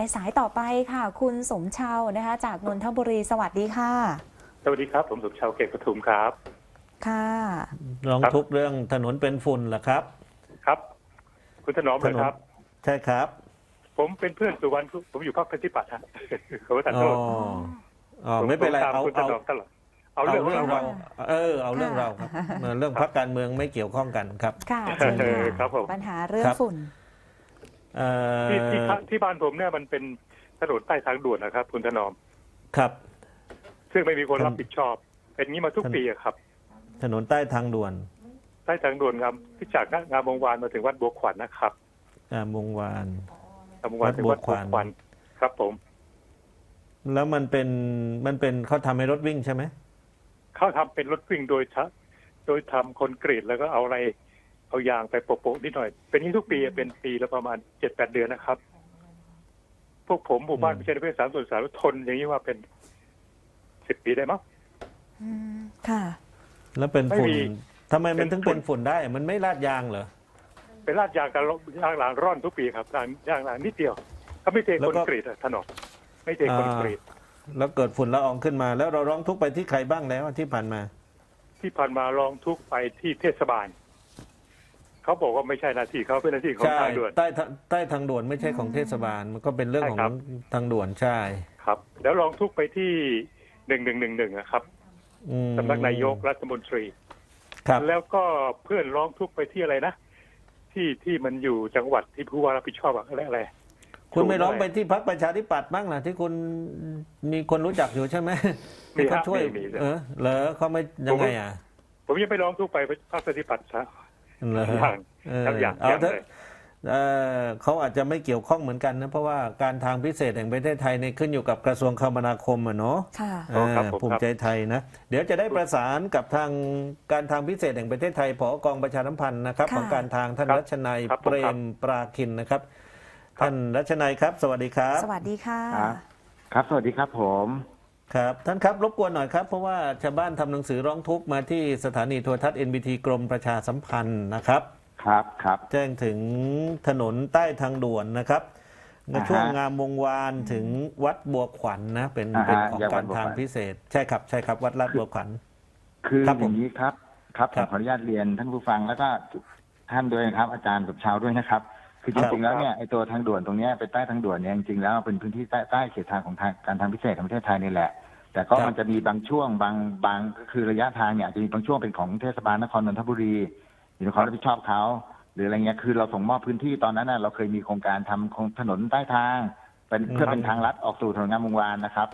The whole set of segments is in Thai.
ไปสายต่อไปค่ะ คุณสมชาวนะคะ จากนนทบุรีสวัสดีค่ะ สวัสดีครับ ผมสมชาวเกตปทุมครับ ค่ะร้องครับทุกข์เรื่องถนนเป็นฝุ่นเหรอครับ ครับ คุณถนอมถเลยนนครับ ใช่ครับ ผมเป็นเพื่อนสุวรรณผมอยู่พรรคประชาธิปัตย์ฮะขอประทานอ๋โทอษอ๋อไม่เป็นไรผตเอาคุณถเอานอมตลอดเอาเอาเรื่องเรื่องเราเรา เออ เอาเรื่องเราครับเออเรื่องพักการเมืองไม่เกี่ยวข้องกันครับ ค่ะเชิญเออครัค่ะบผมปัญหาเรื่องครับฝุ่น เอ่อที่ที่ที่ที่บ้านผมเนี่ยมันเป็นถนนใต้ทางด่วนนะครับ คุณถนอม ครับ ซึ่งไม่มีคนถนนรับผิดชอบ เป็นงี้มาทุกปีอะครับ ถนนใต้ทางด่วนใต้ทางด่วนงามที่จากงามวงวานมาถึงวัดบัวขวัญนะครับอ่ามวงวาน งามวงวานถึงวัดบัวขวัญครับผม แล้วมันเป็นมันเป็นเขาทำให้รถวิ่งใช่ไหม เขาทำเป็นรถวิ่งโดยชะโดยทำคอนกรีตแล้วก็เอาอะไร เอายางไปโปะๆนิดหน่อย เป็นอย่างนี้ทุกปีเป็นปีละประมาณเจ็ดแปดเดือนนะครับ พวกผมหมู่บ้านพิชัยนเวศสามส่วนสามทนอย่างนี้ว่าเป็นสิบปีได้มั้ง อืมค่ะ แล้วเป็นฝุ่นไม่มีทำไมมันถึงเป็นฝุ่เป็น นฝุ่นได้ มันไม่ลาดยางเหรอ เป็นลาดยางกันยางหลางร่อนทุกปีครับยางยางหลางนิดเดียวเขาไม่เทแล้ควอนก็กรีตอะถนนไม่เทคอนกรีตแล้วเกิดฝุ่นละอองขึ้นมา แล้วเราร้องทุกข์ไปที่ใครบ้างแล้วที่ผ่านมา ที่ผ่านมาลองทุกข์ไปที่เทศบาล เขาบอกว่าไม่ใช่หน้าที่เขาเป็นหน้าที่ของใช่ทางด่วน ใต้ทางใต้ทางด่วนไม่ใช่ของเทศบาลมันก็เป็นเรื่องใช่ของครับทางด่วนใช่ครับ แล้วลองทุกข์ไปที่หนึ่งหนึ่งหนึ่งหนึ่งครับอืมสำนักนายกรัฐมนตรี ครับ แล้วก็เพื่อนร้องทุกข์ไปที่อะไรนะ ที่ที่มันอยู่จังหวัดที่ผู้ว่ารับผิดชอบอะอะไรอะไร คุณไม่ร้องถูกไปด้วยที่พักประชาธิปัตย์บ้างนะที่คุณมีคนรู้จักอยู่ใช่ไหมมีที่ครัเขาบช่วยมีมี เออเหรอเขาไม่ยังไงอะ ผมยังไม่ร้องทุกข์ไปพรรคปฏิปัติซะเหร ออย่างเออครับอย่างเอาอย่างเถอะเลยเอ่อเขาอาจจะไม่เกี่ยวข้องเหมือนกันนะ เพราะว่าการทางพิเศษแห่งประเทศไทยเนี่ยขึ้นอยู่กับกระทรวงคมนาคมอะเนาะค่ะอ๋อครับเออผมภูมิใจไทยนะ เดี๋ยวจะได้ประสานกับทางการทางพิเศษแห่งประเทศไทยผอกองประชาสัมพันธ์นะครับค่ะของการทางท่านครับรัชนัยครับผมเปรครับมปราคินนะครับครับ ท่านรัชนัยครับ สวัสดีครับ สวัสดีค่ะ ครับครับสวัสดีครับผม ครับท่านครับรบกวนหน่อยครับ เพราะว่าชาวบ้านทำหนังสือร้องทุกข์มาที่สถานีโทรทัศน์ NBT กรมประชาสัมพันธ์นะครับ ครับครับ แจ้งถึงถนนใต้ทางด่วนนะครับอ่าฮะช่วงงามวงวานถึงวัดบัวขวัญนะ เป็นอ่าฮะเป็นของแยกวักาดรบัวขวัญ ทางพิเศษ ใช่ครับใช่ครับวัดลาดบัวขวัญ คือครับอผมย่างนี้ครับ ครับคผรัมบ ขออนุญาตเรียนท่านผู้ฟังแล้วก็ท่านด้วยนะครับ อาจารย์กับชาวด้วยนะครับ คือจริงๆแล้วเนี่ยไอ้ตัวทางด่วนตรงเนี้ยเป็นใต้ทางด่วนเนี่ยจริงๆแล้วเป็นพื้นที่ใต้ใต้เขตทางของทางการทางพิเศษของประเทศไทยนี่แหละ แต่ก็ครับมันจะมีบางช่วงบางบางก็คือระยะทางเนี่ยอาจจะมีบางช่วงเป็นของเทศบาลนครนนทบุรีอยู่ในความรับผิดชอบเขาหรืออะไรเงี้ยคือเราส่งมอบพื้นที่ตอนนั้นน่ะเราเคยมีโครงการทำโครงถนนใต้ทางเป็นเพื่อเป็นทางลัดออกสู่ถนนงามวงวานนะครับ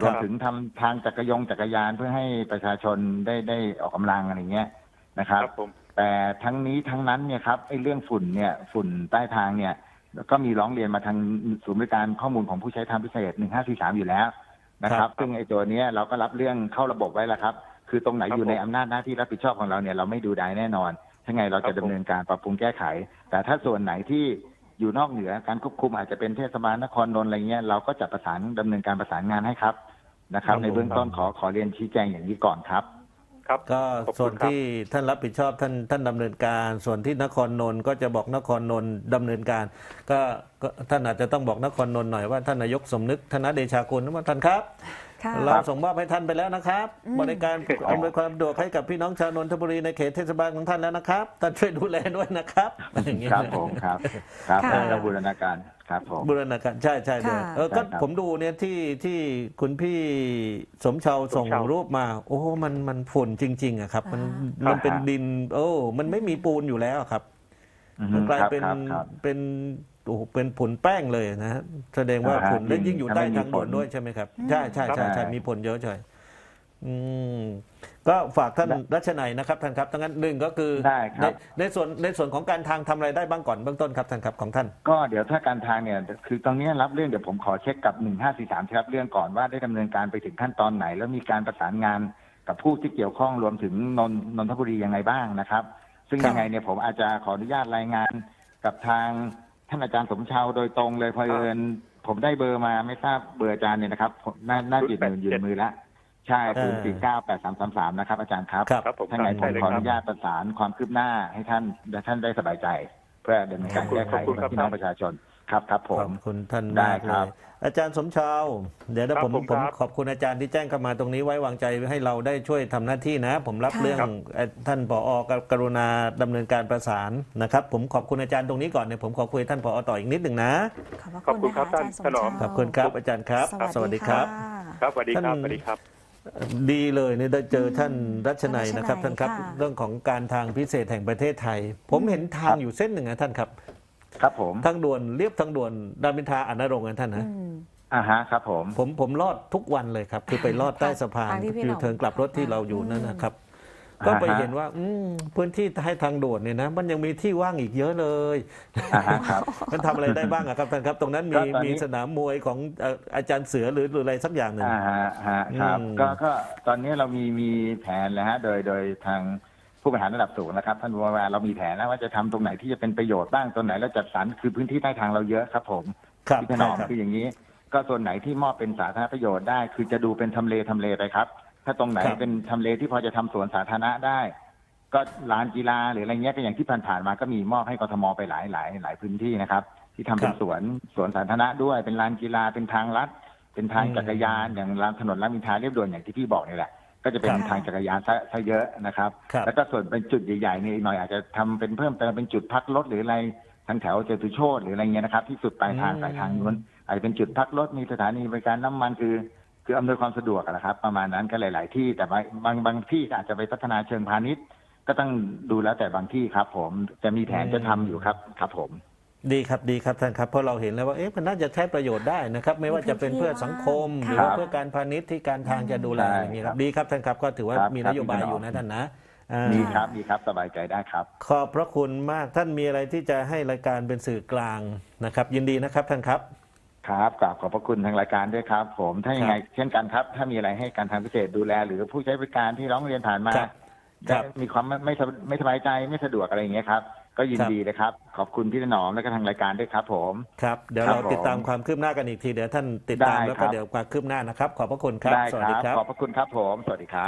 รวมถึงทำทางจักรยงจักรยานเพื่อให้ประชาชนได้ได้ออกกำลังอะไรเงี้ยนะครับครับผม แต่ทั้งนี้ทั้งนั้นเนี่ยครับไอ้เรื่องฝุ่นเนี่ยฝุ่นใต้ทางเนี่ยก็มีร้องเรียนมาทางศูนย์บริการข้อมูลของผู้ใช้ทางพิเศษ 1543 อยู่แล้วนะคครัรับบซึ่งไอ้ตัวเนี้ยเราก็รับเรื่องเข้าระบบไว้แล้วครับ คือตรงไหนครับอยู่ในผมอำนาจหน้าที่รับผิดชอบของเราเนี่ยเราไม่ดูได้แน่นอนถ้าไงเราครัจะบดำผมเนินการปรับปรุงแก้ไข แต่ถ้าส่วนไหนที่อยู่นอกเหนือการควบคุมอาจจะเป็นเทศบาลนครนนท์อะไรเงี้ยเราก็จะประสานดำเนินการประสานงานให้ครับนะครับครับผมในเบื้องต้นขอขอเรียนชี้แจงอย่างนี้ก่อนครับ ครับก็ขอบส่คุวนณครับ ที่ท่านรับผิดชอบท่านท่านดำเนินการ ส่วนที่นครนนท์ก็จะบอกนครนนท์ดำเนินการก็ก็ท่านอาจจะต้องบอกนครนนท์หน่อยว่าท่านนายกสมนึกธนเดชาคุณว่าท่านครับ ค่ะ เราส่งมอบให้ท่านไปแล้วนะครับอืมบริการอำนวยความสะดวกให้กับพี่น้องชาวนนทบุรีในเขตเทศบาลของท่านแล้วนะครับท่านช่วยดูแลด้วยนะครับอย่างเงี้ย ครับผมครับ ครับค่ะเราบูรณาการ ครับผม บูรณาการใช่ใช่เดี๋ยวค่ะ เออก็ใช่ครับผมดูเนี่ยที่ที่คุณพี่สมชาวส่งสมชาวรูปมา โอ้มันมันฝุ่นจริง ๆอะครับ มันครับมันเป็นดิน โอ้มันไม่มีปูนอยู่แล้วอะครับ อือฮึมันกลายครับเป็นครับครับ เป็นโอ้โหเป็นผุนแป้งเลยนะฮะแสดงว่าอ่าฮะฝุ่นและยิ่งยิ่งอยู่ถ้าใต้ไม่มีทางด่วนฝนด้วยใช่ไหมครับอืมใช่ใช่ใช่ครับใช่ มีผลเยอะใช่ อืมก็ฝากท่านรัชนัยนะครับท่านครับทั้งนั้นหนึ่งก็คือได้ครับในในส่วนในส่วนของการทางทำอะไรได้บ้างก่อนเบื้องต้นครับท่านครับของท่าน ก็เดี๋ยวถ้าการทางเนี่ยคือตรงเนี้ยรับเรื่องเดี๋ยวผมขอเช็คกับ 1543ครับเรื่องก่อนว่าได้ดำเนินการไปถึงขั้นตอนไหน แล้วมีการประสานงานกับผู้ที่เกี่ยวข้องรวมถึงนนนนทบุรียังไงบ้างนะครับ ซึ่งครับ ยังไงเนี่ยผมอาจจะขออนุญาตรายงานกับทางท่านอาจารย์สมชาวโดยตรงเลยเพอเอิญผมได้เบอร์มาไม่ทราบเบอร์อาจารย์เนี่ยนะครับผมน่าน่าอยู่ในอยู่ในมือแล้ว ใช่ศูนย์สี่เก้าแปดสามสามสามนะครับอาจารย์ครับครับครับผมถ้าไงครับผมใช่เลยขอคอรับนุญาตประสานความคืบหน้าให้ท่านและท่านได้สบายใจ เพื่อดำเนินการแก้ไขขอบคุณครับกับพี่น้องประชาชนครับครับผขอมบคุณท่านได้มากเลครับยอาจารย์สมชาว เดี๋ยวครันะบผมผมผมครับขอบคุณอาจารย์ที่แจ้งเข้ามาตรงนี้ไว้วางใจให้เราได้ช่วยทำหน้าที่นะ ผมรับค่ะเรื่องครับเอ่อท่านผอกับกรุณาดำเนินการประสานนะครับ ผมขอบคุณอาจารย์ตรงนี้ก่อนเนี่ยผมขอคุยท่านผอต่ออีกนิดหนึ่งนะขอบพระขอบคุคุณณนะครัคะบอาจารย์สมท่านถนอชามวขอบคุณครับอาจารย์ครับ สวัสดีครับค่ะครับสวัสดีครับท่านสวัสดีครับ ดีเลยเนี่ยได้เจอท่านรัชนัยรัชนัยนะครับท่านครับ ค่ะ เรื่องของการทางพิเศษแห่งประเทศไทย ผมเห็นทางอยู่เส้นหนึ่งนะท่านครับครับผมทางด่วนเรียบทางด่วนรามอินทราอานรงค์นะท่านนะอืม อ่าฮะครับผม ผมผมรอดทุกวันเลยครับ คือไปรอดใต้สะพานทางที่พี่คือหน่องเทิงกลับรถที่เราอยู่นั่นนะครับอืม ก็ไปอ่าฮะเห็นว่า อืมพื้นที่ให้ทางด่วนเนี่ยนะ มันยังมีที่ว่างอีกเยอะเลยอ่าฮะครับมันทำอะไรได้บ้างอะครับท่านครับ ตรงนั้นก็มีตอนนี้มีสนามมวยของเอ่ออาจารย์เสือหรือหรืออะไรสักอย่างหนึ่งอ่าฮะฮะครับอืมก็ก็ตอนนี้เรามีมีแผนแล้วฮะโดยโดยทางผู้บริหารระดับสูงนะครับท่านวราเรามีแผนแล้วว่าจะทำตรงไหนที่จะเป็นประโยชน์บ้างตรงไหนเราจัดสรรคือพื้นที่ใต้ทางเราเยอะครับ ผมครับที่ถนอมครับคืออย่างนี้ ก็ส่วนไหนที่มอบเป็นสาธารณประโยชน์ได้ คือจะดูเป็นทำเลทำเลไปครับ ถ้าตรงไหนครับ เป็นทำเลที่พอจะทำสวนสาธารณะได้ ก็ลานกีฬาหรืออะไรเงี้ยก็อย่างที่ผ่านๆมาก็มีมอบให้กทมไปหลายหลายหลายพื้นที่นะครับ ที่ทำเป็นสวนสวนสาธารณะด้วย เป็นลานกีฬาเป็นทางลัด เป็นทางจักรยานอย่างลานถนนรามอินทราเรียบด่วนอย่างที่พี่บอกนี่แหละ ก็จะเป็นครับทางจักรยานซะซะเยอะนะครับ ครับ แล้วก็ส่วนเป็นจุดใหญ่ๆนี่หน่อยอาจจะทำเป็นเพิ่มเติมเป็นจุดพักรถหรืออะไรทางแถวเจตุโชตหรืออะไรเงี้ยนะครับ ที่สุดปลายทางอืมปลายทางนู้นอาจจะเป็นจุดพักรถมีสถานีบริการน้ำมันคือ คืออำนวยความสะดวกอะนะครับ ประมาณนั้นก็หลาย ๆ ที่แต่บางบางบางที่ก็อาจจะไปพัฒนาเชิงพาณิชย์ ก็ต้องดูแล้วแต่บางที่ครับ ผมจะมีแผนจะทำอยู่ครับครับผม ดีครับดีครับท่านครับเพราะเราเห็นแล้วว่าเอ๊ะมันน่าจะใช้ประโยชน์ได้นะครับ ไม่ว่าจะเป็นเพื่อสังคมหค่ะรือว่าเพื่อการพาณิชย์ที่การทางจะดูแลใช่อย่างนี้คครัรับบดีครับท่านครับก็ถือว่าครับมีครันบโยบายพี่ถนอมอยู่นะท่านนะอ่า มีครับมีครับสบายใจได้ครับ ขอบพระคุณมากท่านมีอะไรที่จะให้รายการเป็นสื่อกลางนะครับ ยินดีนะครับท่านครับ ครับกราบขอบพระคุณทางรายการด้วยครับ ผมถ้ายังไงครับเช่นกันครับ ถ้ามีอะไรให้การทางพิเศษดูแล หรือผู้ใช้บริการที่ร้องเรียนผ่านมาครับครับได้มีความไม่ไม่สบไม่สบายใจไม่สะดวกอะไรอย่างเงี้ยครับ ก็ยินครับดีเลยครับ ขอบคุณพี่ถนอมและก็ทางรายการด้วยครับ ผม ครับเดี๋ยวครับเราติดตามผมความคืบหน้ากันอีกทีเดี๋ยวท่านติดตามได้แล้วครัก็บ เดี๋ยวความคืบหน้านะครับ ขอบพระคุณครับ ได้สวัคสดีรับ ครับ ขอบพระคุณครับผม สวัสดีครับ